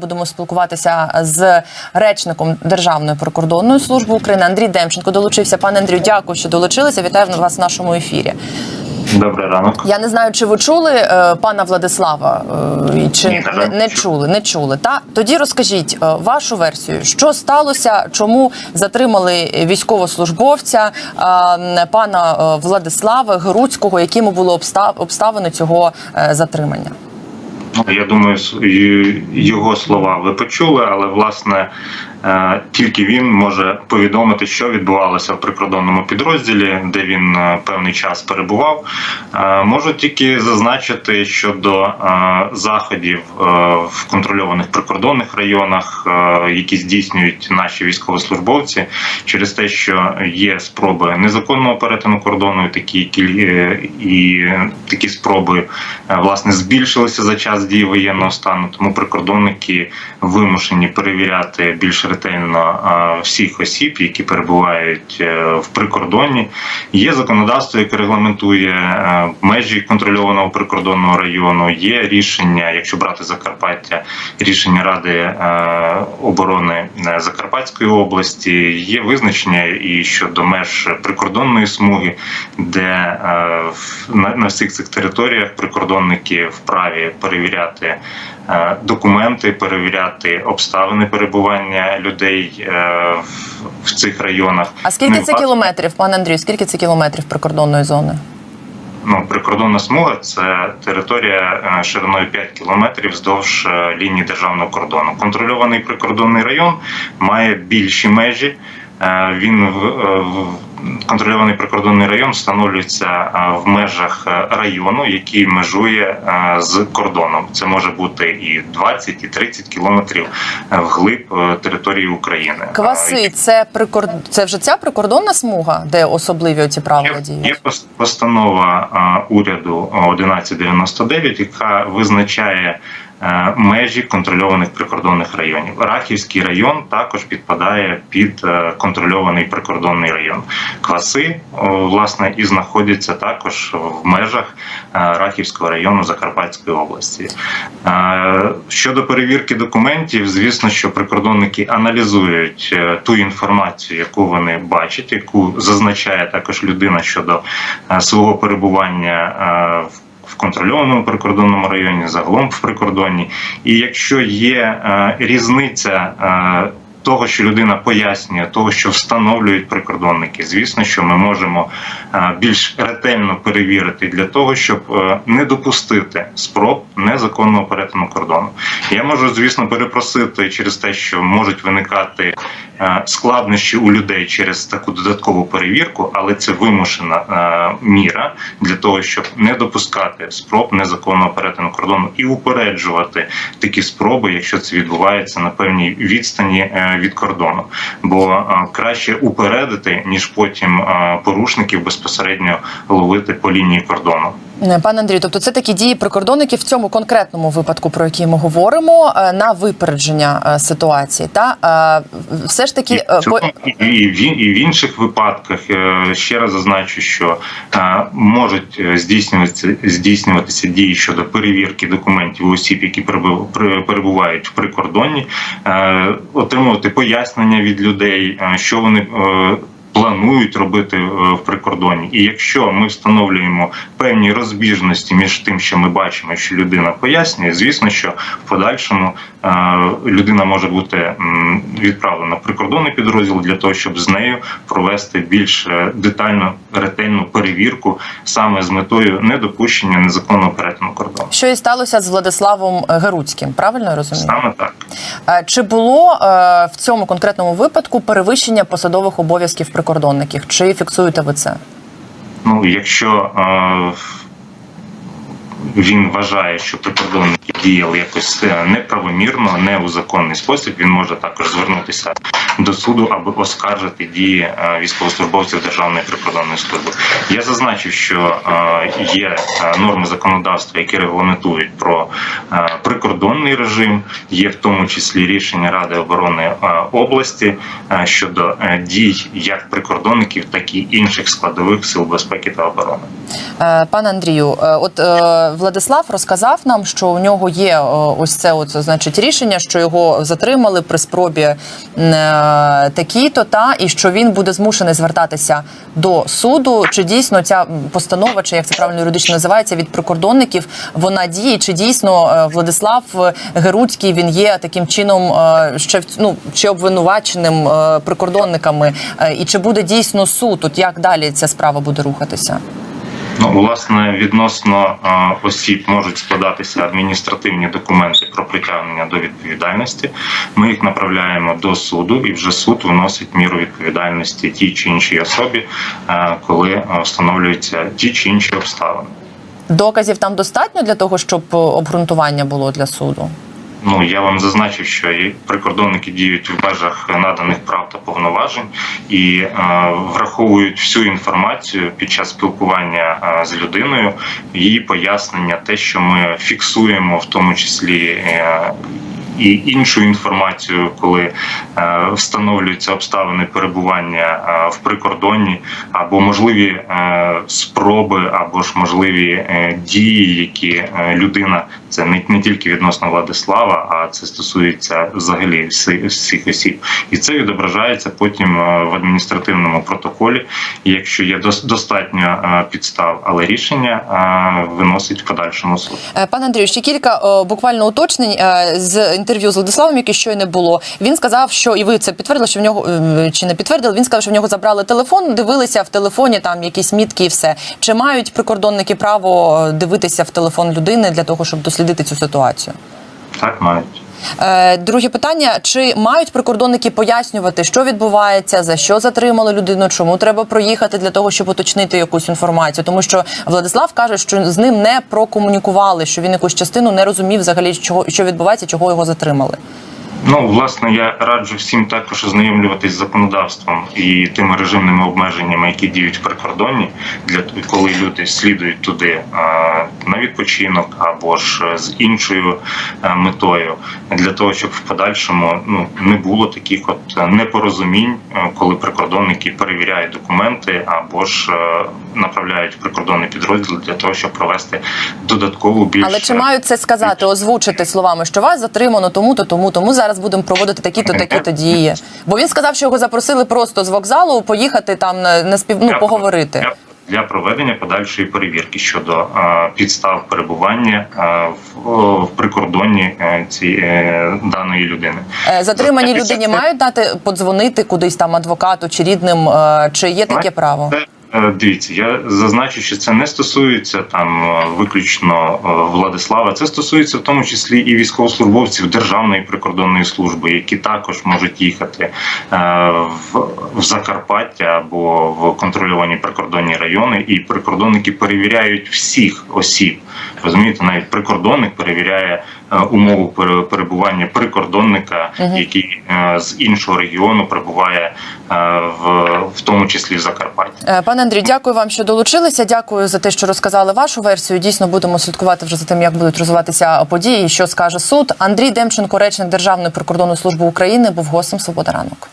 Будемо спілкуватися з речником Державної прикордонної служби України Андрій Демченко. Долучився. Пане Андрію, дякую, що долучилися. Вітаю вас в нашому ефірі. Добрий ранок. Я не знаю, чи ви чули е, пана Владислава, е, чи Ні, не, не чули. Не чули. Та тоді розкажіть е, вашу версію, що сталося, чому затримали військовослужбовця е, пана е, Владислава Геруцького, якими були обстав, обставини цього е, затримання? Ну, Я думаю, його слова ви почули, але власне тільки він може повідомити, що відбувалося в прикордонному підрозділі, де він е, певний час перебував. Е, Можу тільки зазначити щодо е, заходів е, в контрольованих прикордонних районах, е, які здійснюють наші військовослужбовці, через те, що є спроби незаконного перетину кордону, такі е, і такі спроби е, власне збільшилися за час дії воєнного стану. Тому прикордонники вимушені перевіряти більш ретельно всіх осіб, які перебувають е, в прикордонні. Є законодавство, яке регламентує е, межі контрольованого прикордонного району. Є рішення, якщо брати Закарпаття, рішення Ради е, оборони Закарпатської області. Є визначення і щодо меж прикордонної смуги, де на, всіх цих територіях прикордонники вправі перевіряти документи, перевіряти обставини перебування людей е, в, цих районах. А скільки Ну, це кілометрів, пане Андрію? Скільки це кілометрів прикордонної зони? Ну, прикордонна смуга це територія е, шириною 5 кілометрів вздовж е, лінії державного кордону. Контрольований прикордонний район має більші межі. Е, Він е, в контрольований прикордонний район встановлюється е, в межах е, району, який межує е, з кордоном. Це може бути і 20, і 30 кілометрів вглиб території України. Кваси це прикор... це вже ця прикордонна смуга, де особливі оці правила Є, діють? є пос- постанова уряду 1199, яка визначає межі контрольованих прикордонних районів. Рахівський район також підпадає під е, контрольований прикордонний район. Кваси власне і знаходяться також в межах е, Рахівського району Закарпатської області. Е, Щодо перевірки документів, звісно, що прикордонники аналізують е, ту інформацію, яку вони бачать, яку зазначає також людина щодо е, свого перебування е, в в контрольованому прикордонному районі, загалом в прикордонні. І якщо є е, різниця е, того, що людина пояснює, того, що встановлюють прикордонники, звісно, що ми можемо е, більш ретельно перевірити для того, щоб не допустити спроб незаконного перетину кордону. Я можу, звісно, перепросити через те, що можуть виникати е, складнощі у людей через таку додаткову перевірку, але це вимушена е, міра для того, щоб не допускати спроб незаконного перетину кордону і упереджувати такі спроби, якщо це відбувається на певній відстані е, від кордону. Бо краще упередити, ніж потім порушників безпосередньо ловити по лінії кордону. Не, Пане Андрію, тобто це такі дії прикордонників в цьому конкретному випадку, про який ми говоримо, е, на випередження е, ситуації. Та Е, все ж таки І е, в, цьому, і, в, і в інших випадках е, ще раз зазначу, що е, можуть е, здійснюватися здійснюватися дії щодо перевірки документів осіб, які перебувають в прикордонні, е, отримувати пояснення від людей, е, що вони. Планують робити е, в прикордонні, і якщо ми встановлюємо певні розбіжності між тим, що ми бачимо, що людина пояснює, звісно, що в подальшому е, людина може бути відправлена в прикордонний підрозділ для того, щоб з нею провести більш е, детальну ретельну перевірку саме з метою недопущення незаконного перетину кордону. що і сталося з Владиславом Геруцьким, правильно я розумію? Саме так. Чи було в цьому конкретному випадку перевищення посадових обов'язків прикордонників? Чи фіксуєте ви це? Ну, якщо е, він вважає, що прикордонники діяли якось е, неправомірно, не у законний спосіб, він може також звернутися до суду, аби оскаржити дії е, військовослужбовців Державної прикордонної служби. Я зазначив, що е, є норми законодавства, які регламентують про прикордонний режим, є в тому числі рішення Ради оборони області щодо дій як прикордонників, так і інших складових сил безпеки та оборони. Пане Андрію, от Владислав розказав нам, що у нього є е, ось це от, значить, рішення, що його затримали при спробі е, такі-то, та і що він буде змушений звертатися до суду. Чи дійсно ця постанова, чи як це правильно юридично називається, від прикордонників вона діє? Чи дійсно е, Владислав Геруцький він є таким чином ще ну, чи обвинуваченим прикордонниками? І чи буде дійсно суд? От як далі ця справа буде рухатися? Ну, власне, відносно осіб можуть складатися адміністративні документи про притягнення до відповідальності. Ми їх направляємо до суду, і вже суд виносить міру відповідальності тій чи іншій особі, коли встановлюються ті чи інші обставини. Доказів там достатньо для того, щоб е, обґрунтування було для суду. Ну я вам зазначив, що прикордонники діють в межах наданих прав та повноважень і е, враховують всю інформацію під час спілкування е, з людиною, її пояснення, те, що ми фіксуємо, в тому числі. Е, і іншу інформацію, коли е, встановлюються обставини перебування е, в прикордонні, або можливі е, спроби, або ж можливі дії, які людина це не, не тільки відносно Владислава, а це стосується взагалі всі- всіх осіб, і це відображається потім в адміністративному протоколі. Якщо є дос- достатньо підстав, але рішення виносить в подальшому суд. Пане Андрію, ще кілька буквально уточнень з інтерв'ю з Владиславом, яке щойно було. Він сказав, що і ви це підтвердили, що в нього е, чи не підтвердили. Він сказав, що в нього забрали телефон, дивилися в телефоні там якісь мітки і все. Чи мають прикордонники право дивитися в телефон людини для того, щоб дослідити цю ситуацію? Так мають. Е, Друге питання: чи мають прикордонники пояснювати, що відбувається, за що затримали людину, чому треба проїхати для того, щоб уточнити якусь інформацію? Тому що Владислав каже, що з ним не прокомунікували, що він якусь частину не розумів взагалі, чого що відбувається, чого його затримали. Ну, власне, я раджу всім також ознайомлюватись з законодавством і тими режимними обмеженнями, які діють в прикордонні, для коли люди слідують туди е, на відпочинок або ж е, з іншою е, метою, для того, щоб в подальшому ну не було таких от непорозумінь, коли прикордонники перевіряють документи або ж направляють прикордонний підрозділ для того, щоб провести додаткову більш Але чи мають це сказати, озвучити словами, що вас затримано тому, то тому, тому зараз будемо проводити такі-то, такі-то дії? Бо він сказав, що його запросили просто з вокзалу поїхати там на, спів... ну, поговорити. для, для проведення подальшої перевірки щодо е, підстав перебування е, в, в прикордонні е, цієї даної людини. Е, Затримані Це- людині мають дати подзвонити кудись там адвокату чи рідним, е, чи є таке право? Це, е, Дивіться, я зазначу, що це не стосується там е, виключно е, Владислава. Це стосується в тому числі і військовослужбовців Державної прикордонної служби, які також можуть їхати е, в, Закарпаття або в контрольовані прикордонні райони, і прикордонники перевіряють всіх осіб. Розумієте, навіть прикордонник перевіряє е, умову перебування прикордонника, який е, з іншого регіону перебуває е, в, в тому числі в Закарпатті. Е, Пане Андрію, дякую вам, що долучилися. Дякую за те, що розказали вашу версію. Дійсно, будемо слідкувати вже за тим, як будуть розвиватися події, і що скаже суд. Андрій Демченко, речник Державної прикордонної служби України, був гостем Свобода ранок.